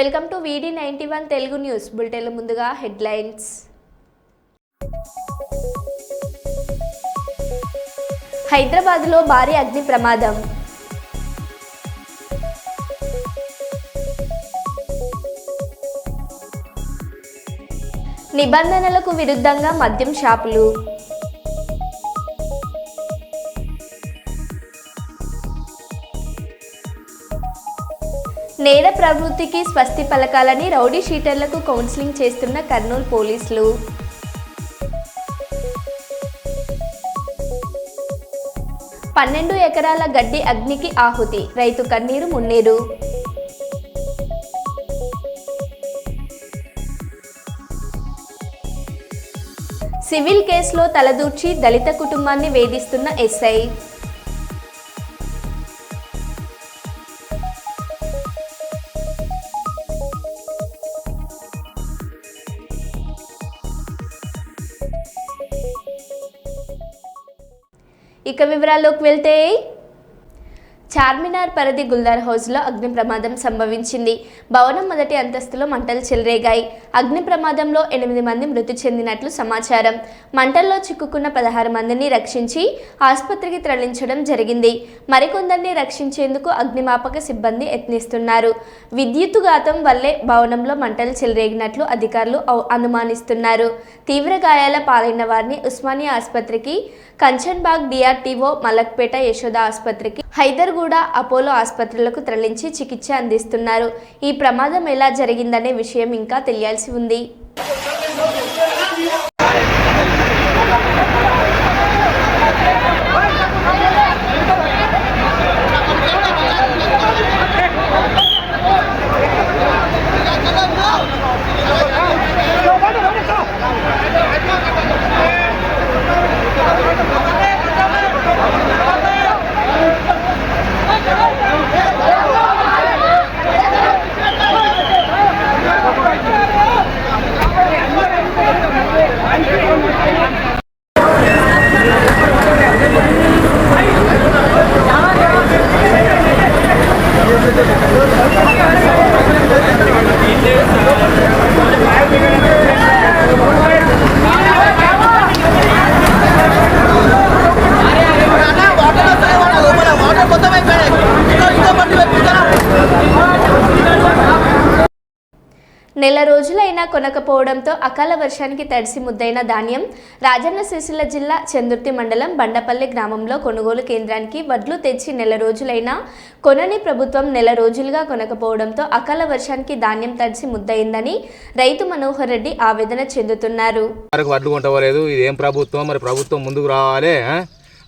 Welcome to వీడి ninety one Telugu news బులెటిన్ల ముందుగా హెడ్లైన్స్. హైదరాబాద్లో భారీ అగ్ని ప్రమాదం. నిబంధనలకు విరుద్ధంగా మద్యం షాపులు. నేర ప్రవృత్తికి స్వస్తి పలకాలని రౌడీ షీటర్లకు కౌన్సిలింగ్ చేస్తున్న కర్నూలు పోలీసులు. పన్నెండు ఎకరాల గడ్డి అగ్నికి ఆహుతి. రైతు కన్నీరు మున్నీరు. సివిల్ కేసులో తలదూర్చి దళిత కుటుంబాన్ని వేధిస్తున్న ఎస్ఐ. ఇక వివరాల్లోకి వెళ్తే చార్మినార్ పరిధి గుల్దార్ హౌస్లో అగ్ని ప్రమాదం సంభవించింది. భవనం మొదటి అంతస్తులో మంటలు చెలరేగాయి. అగ్ని ప్రమాదంలో ఎనిమిది మంది మృతి చెందినట్లు సమాచారం. మంటల్లో చిక్కుకున్న పదహారు మందిని రక్షించి ఆసుపత్రికి తరలించడం జరిగింది. మరికొందరిని రక్షించేందుకు అగ్నిమాపక సిబ్బంది యత్నిస్తున్నారు. విద్యుత్తుఘాతం వల్లే భవనంలో మంటలు చెలరేగినట్లు అధికారులు అనుమానిస్తున్నారు. తీవ్ర గాయాల పాలైన వారిని ఉస్మానియా ఆసుపత్రికి కంచన్బాగ్ డిఆర్టీఓ మలక్పేట యశోద ఆసుపత్రికి హైదర్గూడ అపోలో ఆసుపత్రులకు తరలించి చికిత్స అందిస్తున్నారు. ఈ ప్రమాదం ఎలా జరిగిందనే విషయం ఇంకా తెలియాల్సి ఉంది. నెల రోజులైనా కొనకపోవడంతో అకాల వర్షానికి తడిసి ముద్దైన ధాన్యం రాజన్న సిరిసిల్ల జిల్లా చందుర్తి మండలం బండపల్లి గ్రామంలో కొనుగోలు కేంద్రానికి వడ్లు తెచ్చి నెల రోజులైనా కొనని ప్రభుత్వం నెల రోజులుగా కొనకపోవడంతో అకాల వర్షానికి ధాన్యం తడిసి ముద్దయిందని రైతు మనోహర్ రెడ్డి ఆవేదన చెందుతున్నారు. వడ్లు కొంటవలేదు ఇదేం ప్రభుత్వం? మరి ప్రభుత్వం ముందుకు రావాలి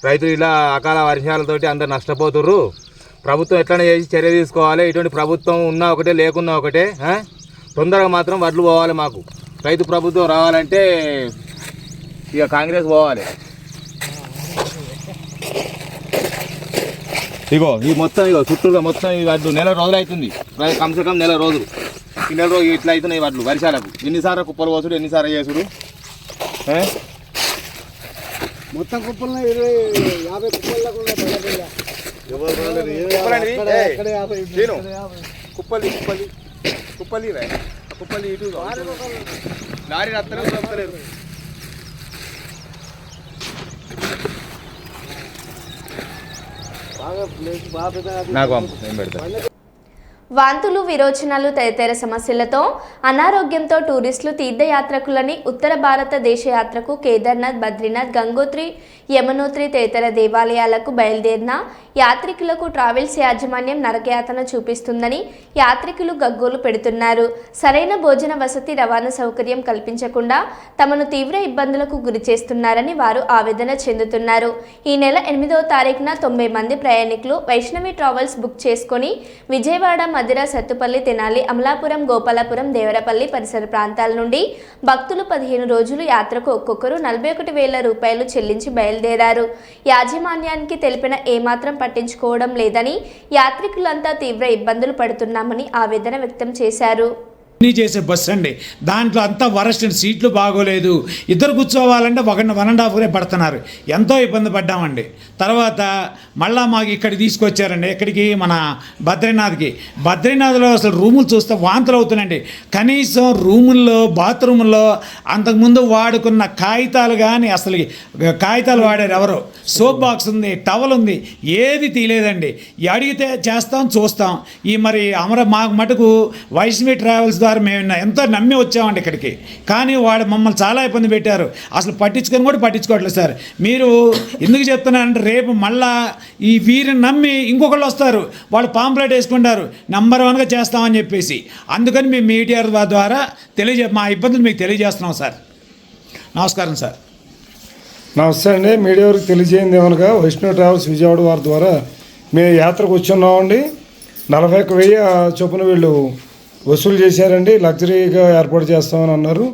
రైతులు ఇలా అకాల వర్షాలతోటి అందరు నష్టపోతుర్రు. ప్రభుత్వం ఎట్లనే చేసి చర్య తీసుకోవాలి. ఇటువంటి ప్రభుత్వం ఉన్నా ఒకటే లేకున్నా ఒకటే తొందరగా మాత్రం వడ్లు పోవాలి మాకు. రైతు ప్రభుత్వం రావాలంటే ఇక కాంగ్రెస్ పోవాలి. ఇగో ఈ మొత్తం ఇగో చుట్టూగా మొత్తం ఈ వడ్లు నెల రోజులు అవుతుంది. కమ్సే కమ్ నెల రోజులు. ఈ నెల రోజులు ఇట్లా అవుతున్నాయి వడ్లు వర్షాలకు. ఎన్నిసార్లు కుప్పలు పోసుడు ఎన్నిసార్లు చేసుడు? మొత్తం కుప్పలు ఇరవై యాభై యాభై. కుప్పలి కుప్పలి. కుప్పలి. ఆ కుప్పలి ఇటు లారీ బాగా పెద్ద నాకు పంపు, నేను పెడతా. వాంతులు విరోచనాలు తదితర సమస్యలతో అనారోగ్యంతో టూరిస్టులు తీర్థయాత్రకులని ఉత్తర భారత దేశయాత్రకు కేదార్నాథ్ బద్రీనాథ్ గంగోత్రి యమునోత్రి తదితర దేవాలయాలకు బయలుదేరిన యాత్రికులకు ట్రావెల్స్ యాజమాన్యం నరకయాతన చూపిస్తుందని యాత్రికులు గగ్గోలు పెడుతున్నారు. సరైన భోజన వసతి రవాణా సౌకర్యం కల్పించకుండా తమను తీవ్ర ఇబ్బందులకు గురి చేస్తున్నారని వారు ఆవేదన చెందుతున్నారు. ఈ నెల ఎనిమిదవ తారీఖున తొంభై మంది ప్రయాణికులు వైష్ణవి ట్రావెల్స్ బుక్ చేసుకొని విజయవాడ మధిర సత్తుపల్లి తెనాలి అమలాపురం గోపాలపురం దేవరపల్లి పరిసర ప్రాంతాల నుండి భక్తులు పదిహేను రోజులు యాత్రకు ఒక్కొక్కరు నలభై ఒకటి వేల రూపాయలు చెల్లించి బయలుదేరారు. యాజమాన్యానికి తెలిపిన ఏమాత్రం పట్టించుకోవడం లేదని యాత్రికులంతా తీవ్ర ఇబ్బందులు పడుతున్నామని ఆవేదన వ్యక్తం చేశారు. జర్నీ చేసే బస్సు అండి. దాంట్లో అంతా వరస్ట్ సీట్లు బాగోలేదు. ఇద్దరు కూర్చోవాలంటే ఒక వన్ అండ్ హాఫ్ పడుతున్నారు. ఎంతో ఇబ్బంది పడ్డామండి. తర్వాత మళ్ళా మాకు ఇక్కడికి తీసుకొచ్చారండి. ఎక్కడికి? మన బద్రీనాథ్కి. బద్రీనాథ్లో అసలు రూములు చూస్తే వాంతులు అవుతున్నాయండి. కనీసం రూముల్లో బాత్రూముల్లో అంతకుముందు వాడుకున్న కాగితాలు కానీ అసలు కాగితాలు వాడారు ఎవరు? సోప్ బాక్స్ ఉంది టవల్ ఉంది ఏది తీయలేదండి. అడిగితే చేస్తాం చూస్తాం. ఈ మరి అమర మాకు మటుకు వైష్ణవి ట్రావెల్స్ ద్వారా మేము ఎంతో నమ్మి వచ్చామండి ఇక్కడికి. కానీ వాడు మమ్మల్ని చాలా ఇబ్బంది పెట్టారు. అసలు పట్టించుకొని కూడా పట్టించుకోవట్లేదు సార్. మీరు ఎందుకు చెప్తున్నారంటే రేపు మళ్ళా ఈ వీరిని నమ్మి ఇంకొకళ్ళు వస్తారు. వాళ్ళు పాంప్లెట్ వేసుకుంటారు. నెంబర్ వన్గా చేస్తామని చెప్పేసి. అందుకని మేము మీడియా ద్వారా తెలియజే మా ఇబ్బందులు మీకు తెలియజేస్తున్నాం సార్. నమస్కారం సార్. నమస్తే అండి. మీడియా వారికి తెలియజేయండి ఏమనగా వైష్ణవ్ ట్రావెల్స్ విజయవాడ వారి ద్వారా మేము యాత్రకు వచ్చున్నామండి. నలభై ఒక్క వెయ్యి చొప్పున వీళ్ళు వసూలు చేశారండి. లగ్జరీగా ఏర్పాటు చేస్తామని అన్నారు.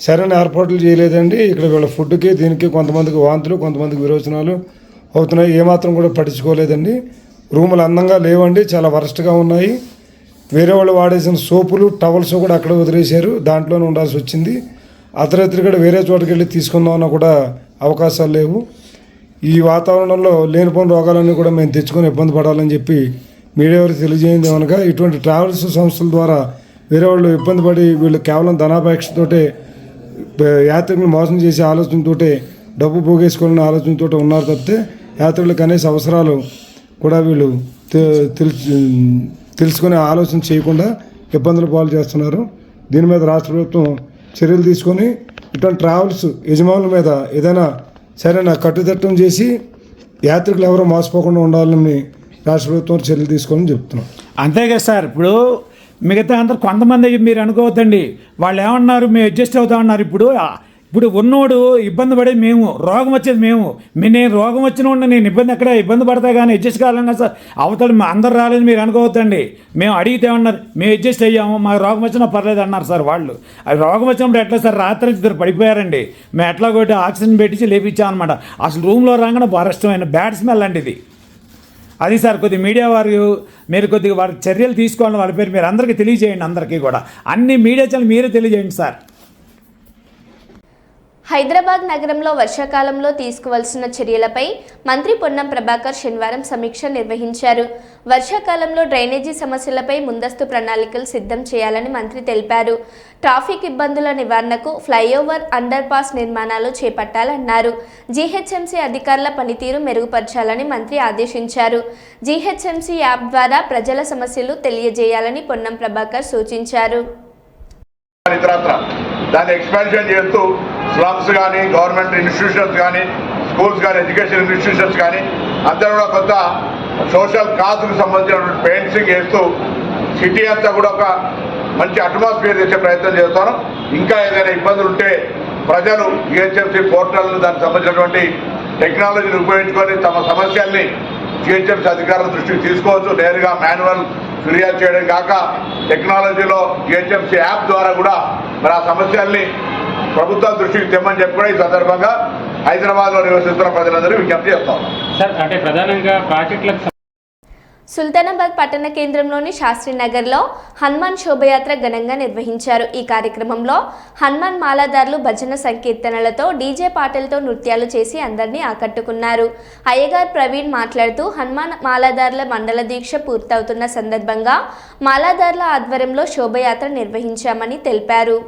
సరైన ఏర్పాట్లు చేయలేదండి. ఇక్కడ వీళ్ళ ఫుడ్కి దీనికి కొంతమందికి వాంతులు కొంతమందికి విరోచనాలు అవుతున్నాయి. ఏమాత్రం కూడా పట్టించుకోలేదండి. రూములు అందంగా లేవండి. చాలా వరస్ట్గా ఉన్నాయి. వేరే వాళ్ళు వాడేసిన సోపులు టవల్స్ కూడా అక్కడ వదిలేశారు. దాంట్లోనే ఉండాల్సి వచ్చింది. అర్ధరాత్రి కూడా వేరే చోటకి వెళ్ళి తీసుకుందామన్నా కూడా అవకాశాలు లేవు. ఈ వాతావరణంలో లేనిపోని రోగాలన్నీ కూడా మేము తెచ్చుకొని ఇబ్బంది పడాలని చెప్పి మీడియా వారికి తెలియజేయండి అనగా ఇటువంటి ట్రావెల్స్ సంస్థల ద్వారా వేరే వాళ్ళు ఇబ్బంది పడి వీళ్ళు కేవలం ధనాపేక్షతోటే యాత్రికులు మోసం చేసే ఆలోచనతోటే డబ్బు పోగేసుకోవాలనే ఆలోచనతో ఉన్నారు తప్పితే యాత్రికులకు కనీస అవసరాలు కూడా వీళ్ళు తెలుసు తెలుసుకునే ఆలోచన చేయకుండా ఇబ్బందులు పాలు చేస్తున్నారు. దీని మీద రాష్ట్ర ప్రభుత్వం చర్యలు తీసుకొని ఇటువంటి ట్రావెల్స్ యజమానుల మీద ఏదైనా సరైన కట్టుదిట్టం చేసి యాత్రికులు ఎవరు మోసపోకుండా ఉండాలని రాష్ట్ర ప్రభుత్వం చర్యలు తీసుకోవాలని చెప్తున్నాం. అంతే కదా సార్ ఇప్పుడు మిగతా అందరు కొంతమంది మీరు అనుకోవద్దండి. వాళ్ళు ఏమన్నారు మేము అడ్జస్ట్ అవుతామన్నారు ఇప్పుడు ఇప్పుడు ఉన్నోడు ఇబ్బంది పడేది మేము రోగం వచ్చేది మేము. మీ నేను రోగం వచ్చిన నేను ఇబ్బంది ఎక్కడ ఇబ్బంది పడతా కానీ అడ్జస్ట్ కావాలన్నా సార్? అవతల అందరు రాలేదు మీరు అనుకోవద్దండి. మేము అడిగితే ఏమన్నారు మేము అడ్జస్ట్ అయ్యాము మాకు రోగం వచ్చినా పర్లేదు అన్నారు సార్ వాళ్ళు. అది రోగం వచ్చినప్పుడు ఎట్లా సార్? రాత్రి ఇద్దరు పడిపోయారండి. మేము ఎట్లా కొట్టి ఆక్సిజన్ పెట్టించి లేపించామన్నమాట. అసలు రూమ్లో రాగానే వరష్టమైన బ్యాడ్ స్మెల్ అండి ఇది. అది సార్ కొద్ది మీడియా వారు మీరు కొద్దిగా వారి చర్యలు తీసుకోవాలని వాళ్ళ పేరు మీరు అందరికీ తెలియజేయండి అందరికీ కూడా. అన్ని మీడియా ఛానల్ మీరే తెలియజేయండి సార్. హైదరాబాద్ నగరంలో వర్షాకాలంలో తీసుకోవాల్సిన చర్యలపై మంత్రి పొన్నం ప్రభాకర్ శనివారం సమీక్ష నిర్వహించారు. వర్షాకాలంలో డ్రైనేజీ సమస్యలపై ముందస్తు ప్రణాళికలు సిద్ధం చేయాలని మంత్రి తెలిపారు. ట్రాఫిక్ ఇబ్బందుల నివారణకు ఫ్లైఓవర్ అండర్ పాస్ నిర్మాణాలు చేపట్టాలన్నారు. జీహెచ్ఎంసీ అధికారుల పనితీరు మెరుగుపరచాలని మంత్రి ఆదేశించారు. జీహెచ్ఎంసీ యాప్ ద్వారా ప్రజల సమస్యలు తెలియజేయాలని పొన్నం ప్రభాకర్ సూచించారు. దాన్ని ఎక్స్పాన్షన్ చేస్తూ స్లమ్స్ కానీ గవర్నమెంట్ ఇన్స్టిట్యూషన్స్ కానీ స్కూల్స్ కానీ ఎడ్యుకేషన్ ఇన్స్టిట్యూషన్స్ కానీ అందరూ కూడా కొంత సోషల్ కాజ్కు సంబంధించినటువంటి పెయింట్సింగ్ వేస్తూ సిటీ అంతా కూడా ఒక మంచి అట్మాస్ఫియర్ తెచ్చే ప్రయత్నం చేస్తాను. ఇంకా ఏదైనా ఇబ్బందులు ఉంటే ప్రజలు జిహెచ్ఎంసీ పోర్టల్ను దానికి సంబంధించినటువంటి టెక్నాలజీని ఉపయోగించుకొని తమ సమస్యల్ని జిహెచ్ఎంసీ అధికారుల దృష్టికి తీసుకోవచ్చు. నేరుగా మాన్యువల్ ఫిర్యాదు చేయడం కాక టెక్నాలజీలో జిహెచ్ఎంసీ యాప్ ద్వారా కూడా మరి ఆ సమస్యల్ని ప్రభుత్వం దృష్టికి తెమ్మని చెప్పి కూడా ఈ సందర్భంగా హైదరాబాద్లో నివసిస్తున్న ప్రజలందరూ విజ్ఞప్తి చేస్తాం. సార్ అంటే ప్రధానంగా ప్రాజెక్టులకు సుల్తానాబాద్ పట్టణ కేంద్రంలోని శాస్త్రీనగర్లో హనుమాన్ శోభయాత్ర ఘనంగా నిర్వహించారు. ఈ కార్యక్రమంలో హనుమాన్ మాలాదారులు భజన సంకీర్తనలతో డీజే పాటలతో నృత్యాలు చేసి అందరినీ ఆకట్టుకున్నారు. అయ్యగార్ ప్రవీణ్ మాట్లాడుతూ హనుమాన్ మాలాదారుల మండల దీక్ష పూర్తవుతున్న సందర్భంగా మాలాదారుల ఆధ్వర్యంలో శోభయాత్ర నిర్వహించామని తెలిపారు.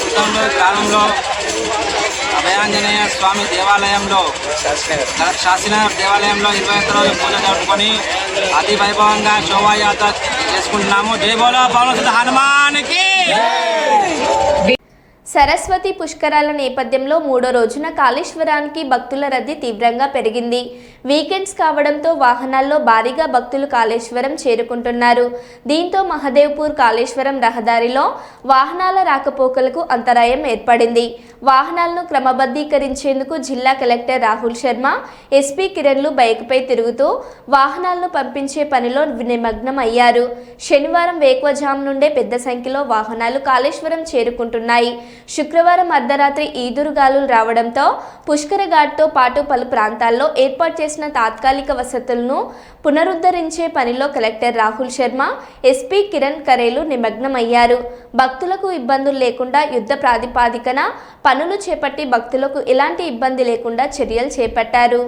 సుతంలో కాలంలో అభయాంజనేయ స్వామి దేవాలయంలో శాస్త్రీనగర్ దేవాలయంలో ఇరవై ఒక్క రోజు పూజ జరుపుకొని అతి వైభవంగా శోభాయాత్ర చేసుకుంటున్నాము. జై బోలో పవన హనుమానికి! సరస్వతి పుష్కరాల నేపథ్యంలో మూడో రోజున కాళేశ్వరానికి భక్తుల రద్దీ తీవ్రంగా పెరిగింది. వీకెండ్స్ కావడంతో వాహనాల్లో భారీగా భక్తులు కాళేశ్వరం చేరుకుంటున్నారు. దీంతో మహదేవ్పూర్ కాళేశ్వరం రహదారిలో వాహనాల రాకపోకలకు అంతరాయం ఏర్పడింది. వాహనాలను క్రమబద్ధీకరించేందుకు జిల్లా కలెక్టర్ రాహుల్ శర్మ ఎస్పీ కిరణ్లు బైక్పై తిరుగుతూ వాహనాలను పంపించే పనిలో నిమగ్నం అయ్యారు. శనివారం వేకువజాము నుండే పెద్ద సంఖ్యలో వాహనాలు కాళేశ్వరం చేరుకుంటున్నాయి. శుక్రవారం అర్ధరాత్రి ఈదురుగాలులు రావడంతో పుష్కర ఘాట్తో పాటు పలు ప్రాంతాల్లో ఏర్పాటు చేసిన తాత్కాలిక వసతులను పునరుద్ధరించే పనిలో కలెక్టర్ రాహుల్ శర్మ ఎస్పీ కిరణ్ కరేలు నిమగ్నమయ్యారు. భక్తులకు ఇబ్బందులు లేకుండా యుద్ధ ప్రాతిపాదికన పనులు చేపట్టి భక్తులకు ఎలాంటి ఇబ్బంది లేకుండా చర్యలు చేపట్టారు.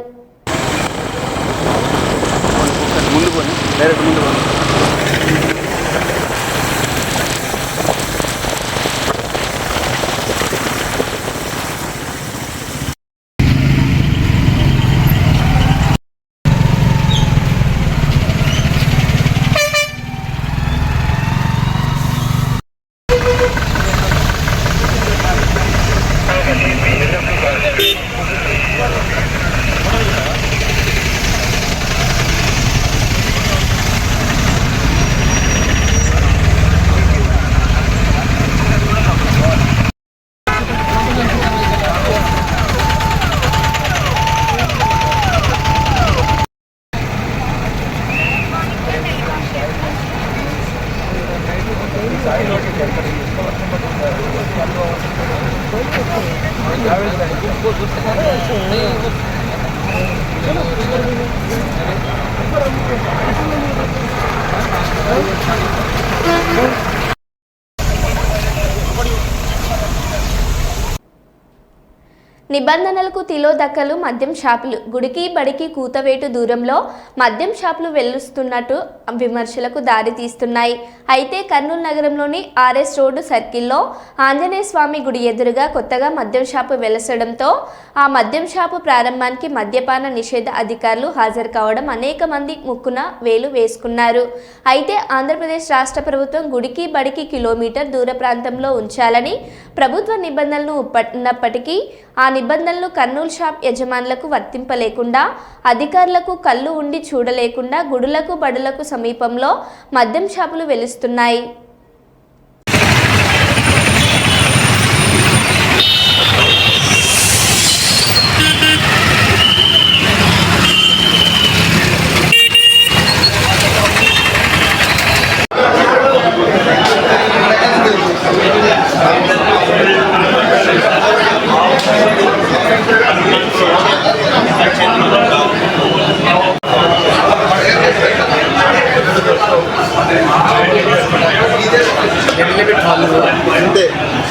నిబంధనలకు తిలోదక్కలు మద్యం షాపులు. గుడికి బడికి కూతవేటు దూరంలో మద్యం షాపులు వెల్లుస్తున్నట్టు విమర్శలకు దారి తీస్తున్నాయి. అయితే కర్నూలు నగరంలోని ఆర్ఎస్ రోడ్డు సర్కిల్లో ఆంజనేయ స్వామి గుడి ఎదురుగా కొత్తగా మద్యం షాపు వెలసడంతో ఆ మద్యం షాపు ప్రారంభానికి మద్యపాన నిషేధ అధికారులు హాజరు కావడం అనేక మంది ముక్కున వేలు వేసుకున్నారు. అయితే ఆంధ్రప్రదేశ్ రాష్ట్ర ప్రభుత్వం గుడికి బడికి కిలోమీటర్ దూర ప్రాంతంలో ఉంచాలని ప్రభుత్వ నిబంధనలు ఉన్నప్పటికీ ఆ నిబంధనలు కర్నూలు షాప్ యజమానులకు వర్తింపలేకుండా అధికారులకు కళ్ళు ఉండి చూడలేకుండా గుడులకు బడులకు సమీపంలో మద్యం షాపులు వెలుస్తున్నాయి. 对。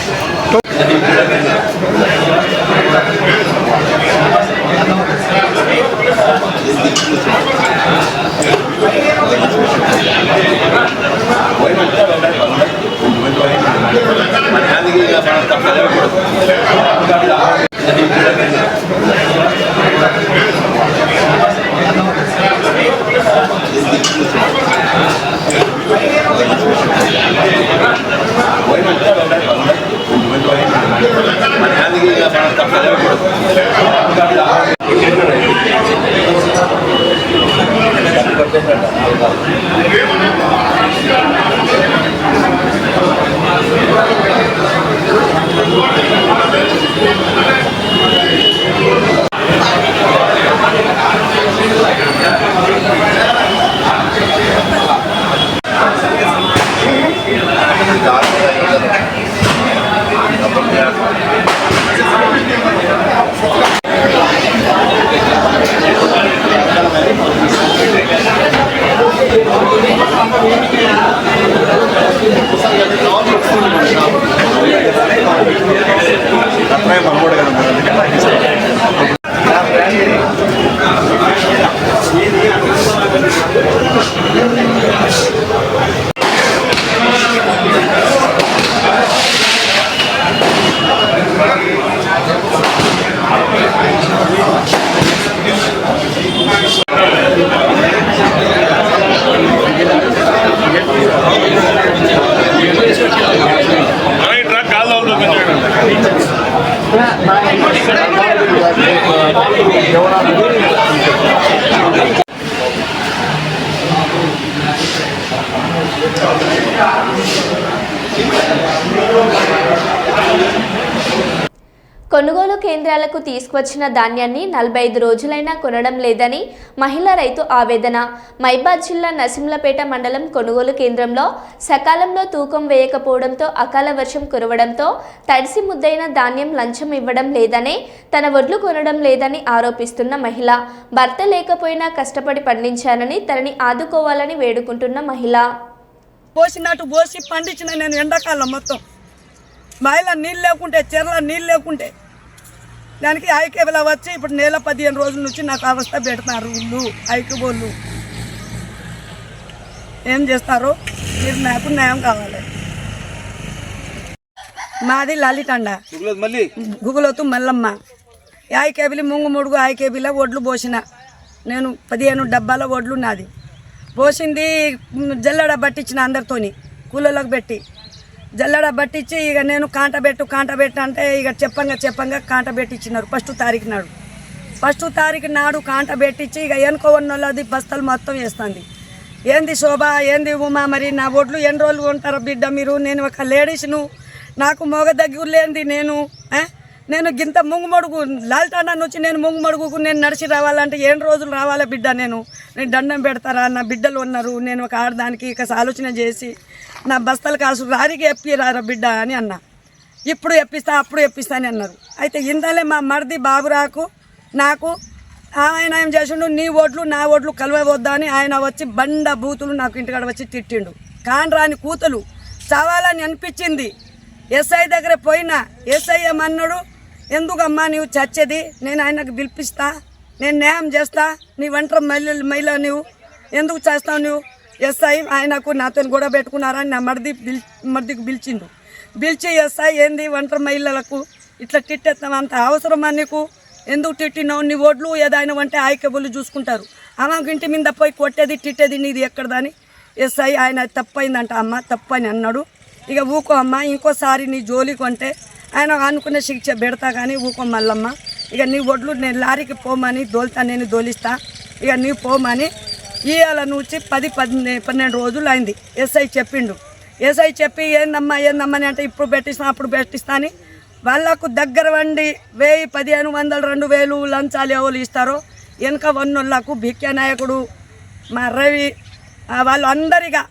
తీసుకువచ్చిన ధాన్యాన్ని నలభై ఐదు రోజులైనా కొనడం లేదని మహిళా రైతు ఆవేదన. మైబాద్ జిల్లా నరసింహలపేట మండలం కొనుగోలు కేంద్రంలో సకాలంలో తూకం వేయకపోవడంతో అకాల వర్షం కురవడంతో తడిసి ముద్దైన ధాన్యం లంచం ఇవ్వడం లేదని తన వడ్లు కొనడం లేదని ఆరోపిస్తున్న మహిళ. భర్త లేకపోయినా కష్టపడి పండించానని తనని ఆదుకోవాలని వేడుకుంటున్న మహిళ. పోసినట్టు పోసి పండించిన నేను ఎండాకాలం మొత్తం. మహిళ నీళ్ళు లేకుంటే చెర్ల నీళ్ళు లేకుంటే దానికి ఐకేబుల వచ్చి ఇప్పుడు నెల పదిహేను రోజుల నుంచి నాకు అవస్థ పెడతారు వీళ్ళు ఐకేబోళ్ళు ఏం చేస్తారు? మీరు నాకు న్యాయం కావాలి. మాది లలితండ. గుగులోతు మల్లమ్మ. యాయి కేబిలి ముంగు ముడుగు యాయి కేబిల ఒడ్లు పోసిన. నేను పదిహేను డబ్బాల ఒడ్లు నాది. పోసింది జల్లెడ పట్టించిన అందరితోని కూలీలకు పెట్టి. జల్లడ పట్టించి ఇక నేను కాంట పెట్టు కాంట అంటే ఇక చెప్పంగా చెప్పంగా కాంట పెట్టించినారు ఫస్ట్ తారీఖు నాడు. ఫస్ట్ తారీఖు నాడు కాంట పెట్టించి ఇక వెనుక ఉన్నది బస్తాలు మొత్తం వేస్తుంది. ఏంది శోభ ఏంది ఉమా మరి? నా ఒడ్లు ఎన్ని రోజులు ఉంటారు బిడ్డ మీరు? నేను ఒక లేడీస్ను నాకు మొగ దగ్గర లేనిది నేను నేను గింత ముంగుమడుగు లాల్టాండా నుంచి నేను ముంగుమడుగుకు నేను నడిచి రావాలంటే ఎన్ని రోజులు రావాలా బిడ్డ నేను? నేను దండం పెడతారా? నా బిడ్డలు ఉన్నారు. నేను ఒక ఆడదానికి ఇక ఆలోచన చేసి నా బస్తాలు కాసు రారికి ఎప్పిరారా బిడ్డ అని అన్నా. ఇప్పుడు ఎప్పిస్తా అప్పుడు ఎప్పిస్తా అని అన్నారు. అయితే ఇందాలే మా మరిది బాబురాకు నాకు ఆయన ఏం చేసిండు? నీ ఓట్లు నా ఓట్లు కలవవద్దా అని ఆయన వచ్చి బండ బూతులు నాకు ఇంటికాడ వచ్చి తిట్టిండు. కాన్రాని కూతులు చావాలని అనిపించింది. ఎస్ఐ దగ్గర పోయినా ఎస్ఐ ఏమన్నాడు? ఎందుకమ్మా నీవు చచ్చేది? నేను ఆయనకు పిలిపిస్తా నేను న్యాయం చేస్తా నీ ఒంటరి మహిళ మహిళ నువ్వు ఎందుకు చేస్తావు నువ్వు ఎస్ఐ ఆయనకు నాతో గొడవ పెట్టుకున్నారని నా మరిది పిల్ మరిదికి పిలిచిండు. పిలిచి ఎస్ఐ ఏంది ఒంటరి మహిళలకు ఇట్లా తిట్టేస్తాం అంత అవసరమా నీకు? ఎందుకు తిట్టినావు? నీ ఓట్లు ఏదైనా అంటే ఆಯ್ಕೆబుల్ చూసుకుంటారు. ఆమెకు ఇంటి మీద పోయి కొట్టేది తిట్టేది నీది ఎక్కడదని ఎస్ఐ ఆయన తప్పైందంట అమ్మ తప్పని అన్నాడు. ఇక ఊకో అమ్మ ఇంకోసారి నీ జోలి కొంటే ఆయన అనుకునే శిక్ష పెడతా కానీ ఊకో మల్లమ్మ. ఇక నీ ఒడ్లు నేను లారీకి పోమని దోలుతా నేను దోలిస్తా. ఇక నీ పోమని ఇవాళ నుంచి పది పది పన్నెండు రోజులు అయింది. ఎస్ఐ చెప్పిండు. ఎస్ఐ చెప్పి ఏందమ్మా ఏందమ్మా అని అంటే ఇప్పుడు పెట్టిస్తాను అప్పుడు పెట్టిస్తా అని. వాళ్ళకు దగ్గర వండి వెయ్యి పదిహేను వందలు రెండు వేలు లంచాలు ఎవరు ఇస్తారో వెనక వన్నోళ్ళకు భిక్య నాయకుడు మా రవి వాళ్ళు అందరిగా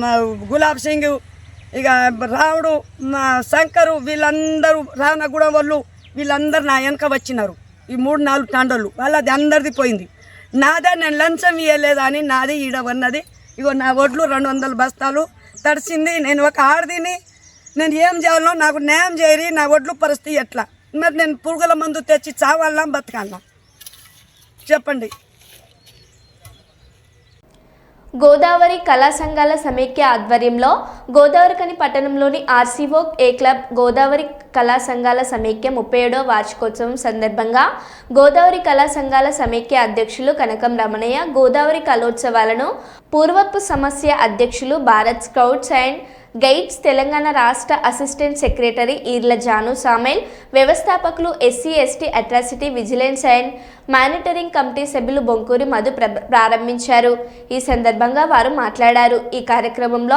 మా గులాబ్ సింగ్ ఇక రావుడు మా శంకరు వీళ్ళందరూ రావణగూడెం వాళ్ళు వీళ్ళందరూ నా వెనక వచ్చినారు. ఈ మూడు నాలుగు తాండోళ్ళు. వాళ్ళది అందరిది పోయింది. నాదే నేను లంచం ఇవ్వలేదా అని నాది ఈడ ఉన్నది ఇగో నా ఒడ్లు రెండు వందల బస్తాలు తడిసింది నేను ఒక ఆడదిని. నేను ఏం చేయాలో నాకు న్యాయం చేయరి నా ఒడ్లు పరిస్థితి ఎట్లా? మరి నేను పురుగుల మందు తెచ్చి చావాలా బతకాలా? చెప్పండి. గోదావరి కళా సంఘాల సమైక్య ఆధ్వర్యంలో గోదావరికని పట్టణంలోని ఆర్సీఓ ఏ క్లబ్ గోదావరి కళా సంఘాల సమైక్య ముప్పై ఏడవ వార్షికోత్సవం సందర్భంగా గోదావరి కళా సంఘాల సమైక్య అధ్యక్షులు కనకం రమణయ్య గోదావరి కళోత్సవాలను పూర్వపు సమస్య అధ్యక్షులు Bharat scouts and guides Telangana రాష్ట్ర assistant secretary Eerla Janu Samuel వ్యవస్థాపకులు SC ST atrocity vigilance and monitoring committee సభ్యులు బొంకూరి మధు ప్ర- ప్రారంభించారు. ఈ సందర్భంగా వారు మాట్లాడారు. ఈ కార్యక్రమంలో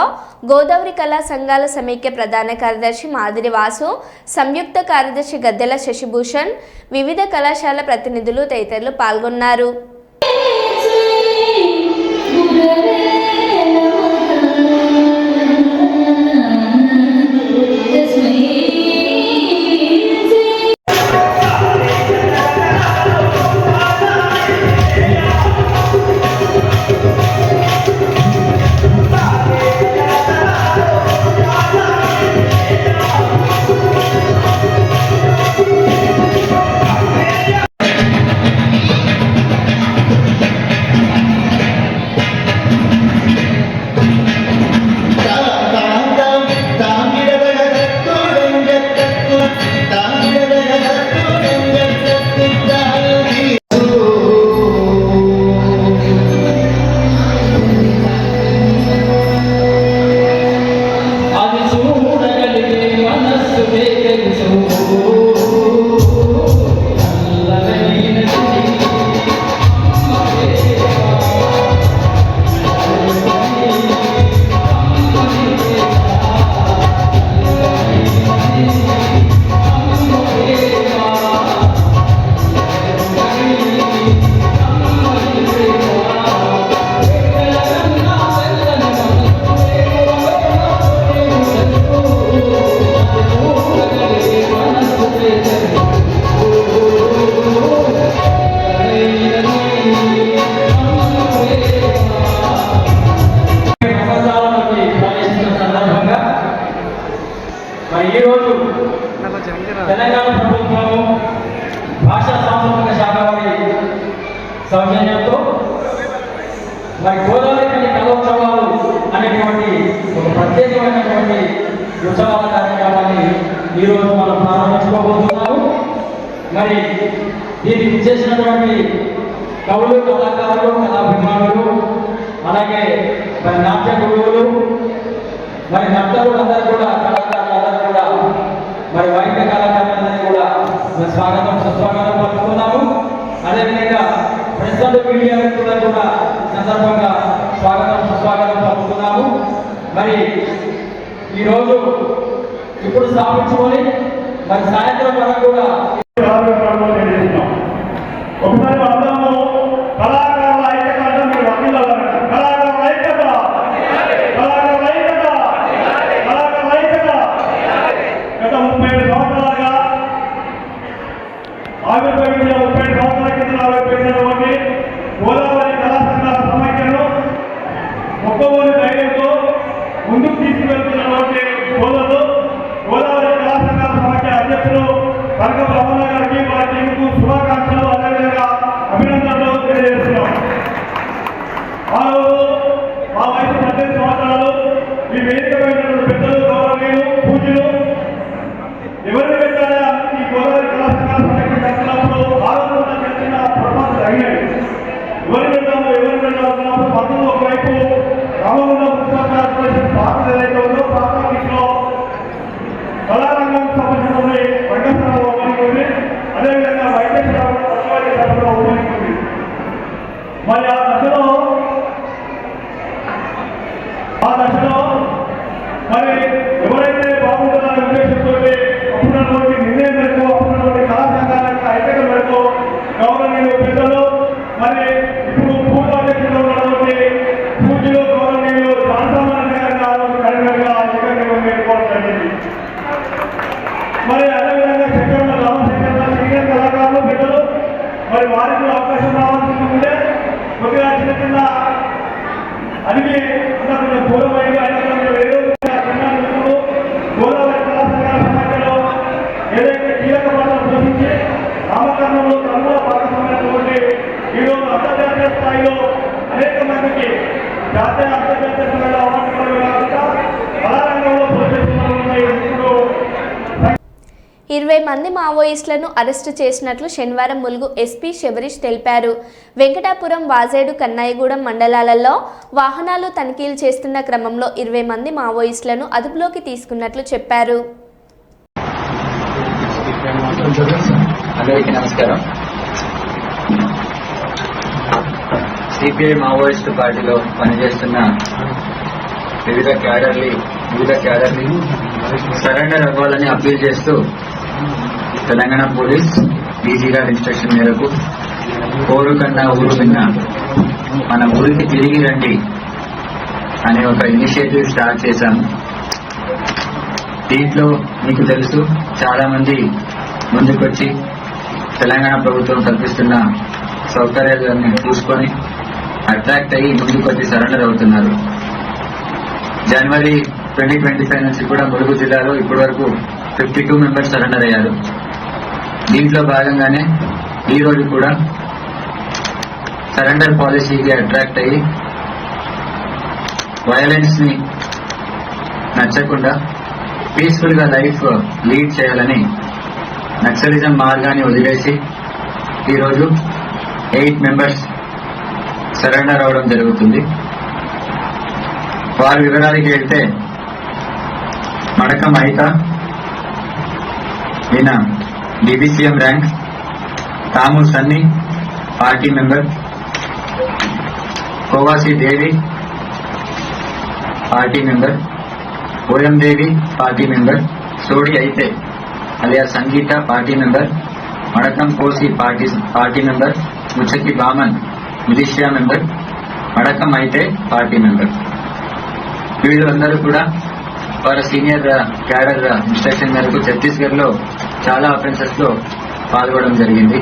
గోదావరి కళా సంఘాల సమైక్య ప్రధాన కార్యదర్శి మాదిరి వాసు సంయుక్త కార్యదర్శి గద్దెల శశిభూషణ్ వివిధ కళాశాల ప్రతినిధులు తదితరులు పాల్గొన్నారు. మరి గోదావరి కని కళోత్సవాలు అనేటువంటి ఒక ప్రత్యేకమైనటువంటి ఉత్సవాల కార్యక్రమాన్ని ఈరోజు మనం ప్రారంభించుకోబోతున్నాము. మరి దీనికి చేసినటువంటి కవులు కళాకారులు కళాభిమానులు అలాగే మరి నాట్య గురువులు మరి నర్తకులు అందరూ కూడా కళాకారులు అందరూ కూడా మరి వైద్య కళాకారులందరూ కూడా మరి స్వాగతం సుస్వాగతం పలుకుతున్నాము. అదేవిధంగా ప్రజలు మీడియా కూడా సందర్భంగా స్వాగతం సుస్వాగతం పలుకుతున్నాము. మరి ఈరోజు ఇప్పుడు స్థాపించుకొని మరి సాయంత్రం వరకు కూడా ఇరవై మంది మావోయిస్టులను అరెస్టు చేసినట్లు శనివారం ములుగు ఎస్పీ శబరీష్ తెలిపారు. వెంకటాపురం వాజేడు కన్నాయిగూడెం మండలాలలో వాహనాలు తనిఖీలు చేస్తున్న క్రమంలో ఇరవై మంది మావోయిస్టులను అదుపులోకి తీసుకున్నట్లు చెప్పారు. అందరికీ నమస్కారం. సిపిఐ మావోయిస్టు పార్టీలో పనిచేస్తున్న వివిధ క్యాడర్లు వివిధ క్యాడర్ని సరెండర్ అవ్వాలని అప్పీల్ చేస్తూ తెలంగాణ పోలీస్ డీజీ గారి ఇన్స్ట్రక్షన్ మేరకు కోరుకన్నా ఊరు మన ఊరికి తిరిగి రండి అనే ఒక ఇనిషియేటివ్ స్టార్ట్ చేశాము దీంట్లో మీకు తెలుసు చాలా మంది ముందుకొచ్చి తెలంగాణ ప్రభుత్వం కల్పిస్తున్న సౌకర్యాలన్నీ చూసుకొని అట్రాక్ట్ అయ్యి ముందుకొచ్చి సరెండర్ అవుతున్నారు. జనవరి ట్వంటీ ట్వంటీ ఫైవ్ నుంచి కూడా ములుగు జిల్లాలో ఇప్పటి వరకు ఫిఫ్టీ టూ మెంబర్స్ సరెండర్ అయ్యారు. దీంట్లో భాగంగానే ఈ రోజు కూడా సరెండర్ పాలసీకి అట్రాక్ట్ అయ్యి వైలెన్స్ని నచ్చకుండా పీస్ఫుల్గా లైఫ్ లీడ్ చేయాలని నక్సలిజం మార్గాన్ని వదిలేసి ఈరోజు ఎయిట్ మెంబర్స్ సరెండర్ అవడం జరుగుతుంది. వారి వివరాలకి వెళ్తే మడకం అయిత ఈయన డిబిసిఎం ర్యాంక్ తాము Sanni party member Kovasi Devi party member Oyam Devi party member Sodi Aite alias Sangeetha party member Madakam Kosi party party member Muchaki Baman militia member Madakam Aite party member. వీళ్ళందరూ కూడా వారి senior cadre instruction మేరకు ఛత్తీస్గఢ్లో చాలా అఫెన్సెస్లో పాల్గొనడం జరిగింది.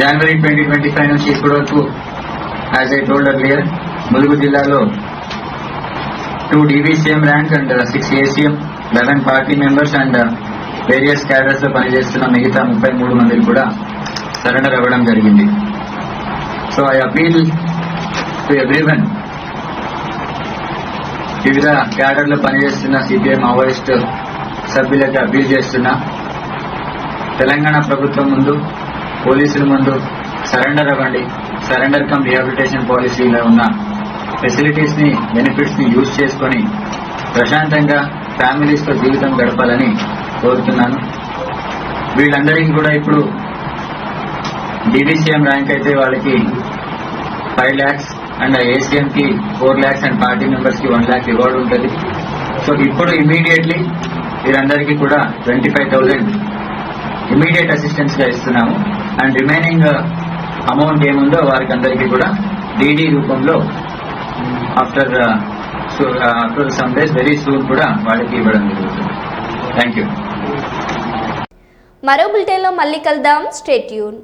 జనవరి twenty twenty five నుంచి ఇప్పటి వరకు as I told earlier Mulugu జిల్లాలో two DVCM rank and six ACM eleven party members and various క్యాడర్స్లో పనిచేస్తున్న మిగతా ముప్పై మూడు మందికి కూడా సరెండర్ అవ్వడం జరిగింది. So I appeal to everyone వివిధ క్యాడర్లో పనిచేస్తున్న సిపిఐ మావోయిస్ట్ సభ్యులకు అప్పీల్ చేస్తున్నా. తెలంగాణ ప్రభుత్వం ముందు పోలీసుల ముందు సరెండర్ అవ్వండి. సరెండర్ కమ్ రిహాబిలిటేషన్ పాలసీలో ఉన్న ఫెసిలిటీస్ని బెనిఫిట్స్ని యూజ్ చేసుకొని ప్రశాంతంగా ఫ్యామిలీస్తో జీవితం గడపాలని కోరుతున్నాను. వీళ్ళందరికీ కూడా ఇప్పుడు డీడీసీఎం ర్యాంక్ అయితే వాళ్ళకి ఫైవ్ ల్యాక్స్ అండ్ ఏసీఎం కి ఫోర్ ల్యాక్స్ అండ్ పార్టీ మెంబర్స్కి వన్ ల్యాక్ రివార్డ్ ఉంటుంది. సో ఇప్పుడు ఇమీడియట్లీ వీరందరికీ కూడా ట్వంటీ ఫైవ్ థౌసండ్ ఇమీడియట్ అసిస్టెన్స్గా ఇస్తున్నాము. అండ్ రిమైనింగ్ అమౌంట్ ఏముందో వారికి అందరికీ కూడా డీడీ రూపంలో after after some days very soon కూడా వాళ్ళకి ఇవ్వడం జరుగుతుంది. Thank you. మరో బులెటిన్లో మళ్ళీ కలుద్దాం. స్టేట్యూన్